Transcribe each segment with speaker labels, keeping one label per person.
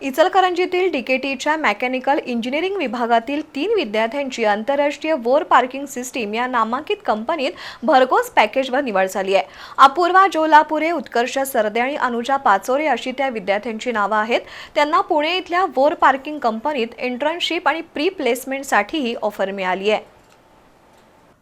Speaker 1: इचलकरंजीतील डीकेटीच्या mechanical engineering विभागातील तीन विद्यार्थ्यांची आंतरराष्ट्रीय वोर पार्किंग सिस्टीम या नामांकित कंपनीत भरघोस पॅकेजवर निवड झाली आहे. अपूर्वा जोलापुरे उत्कर्ष सरदे आणि अनुजा पाचोरे अशी त्या विद्यार्थ्यांची नावं आहेत. त्यांना पुणे इथल्या वोर पार्किंग कंपनीत इंटर्नशिप आणि प्री प्लेसमेंटसाठीही ऑफर मिळाली आहे.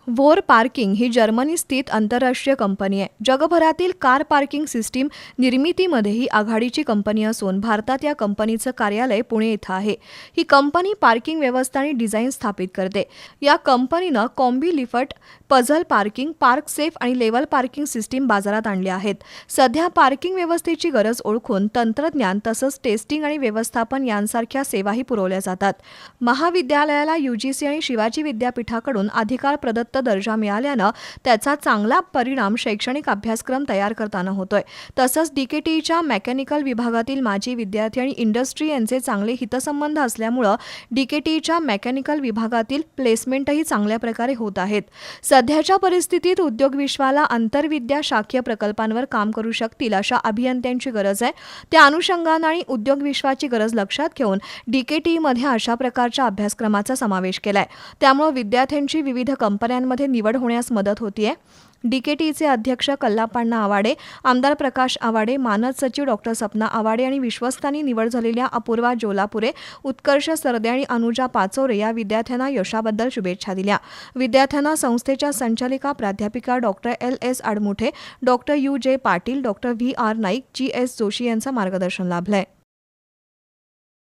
Speaker 1: वोर पार्किंग ही जर्मनी स्थित आंतरराष्ट्रीय कंपनी आहे. जगभरातील कार पार्किंग सिस्टीम निर्मितीमध्ये ही आघाडीची कंपनी असून भारतात या कंपनीचं कार्यालय पुणे इथं आहे. ही कंपनी पार्किंग व्यवस्था आणि डिझाईन स्थापित करते. या कंपनीनं combi lift puzzle parking park safe आणि लेवल पार्किंग सिस्टीम बाजारात आणल्या आहेत. सध्या पार्किंग व्यवस्थेची गरज ओळखून तंत्रज्ञान तसंच टेस्टिंग आणि व्यवस्थापन यांसारख्या सेवाही पुरवल्या जातात. महाविद्यालयाला यूजीसी आणि शिवाजी विद्यापीठाकडून अधिकार प्रदत्त दर्जा मिळाल्यानं त्याचा चांगला परिणाम शैक्षणिक अभ्यासक्रम तयार करताना होतोय. तसंच डीकेटीच्या मेकॅनिकल विभागातील माजी विद्यार्थी आणि इंडस्ट्री यांचे चांगले हितसंबंध असल्यामुळं डीकेटीच्या मेकॅनिकल विभागातील प्लेसमेंटही चांगल्या प्रकारे होत आहेत. सध्याच्या परिस्थितीत उद्योग विश्वाला आंतरविद्या शाखीय प्रकल्पांवर काम करू शकतील अशा अभियंत्यांची गरज आहे. त्या अनुषंगानं आणि उद्योग विश्वाची गरज लक्षात घेऊन डीकेटीमध्ये अशा प्रकारच्या अभ्यासक्रमाचा समावेश केलाय. त्यामुळे विद्यार्थ्यांची विविध कंपन्या कंपन्यांमध्ये निवड होण्यास मदत होतीये. डीकेटीचे अध्यक्ष कल्लापांना आवाडे आमदार प्रकाश आवाडे मानद सचिव डॉक्टर सपना आवाडे आणि विश्वस्तांनी निवड झालेल्या अपूर्वा जोलापुरे उत्कर्ष सरदे आणि अनुजा पाचोरे या विद्यार्थ्यांना यशाबद्दल शुभेच्छा दिल्या. विद्यार्थ्यांना संस्थेच्या संचालिका प्राध्यापिका doctor L. S. Admuthe doctor U. J. Patil doctor V. R. Naik G. S. Joshi यांचं मार्गदर्शन लाभलंय.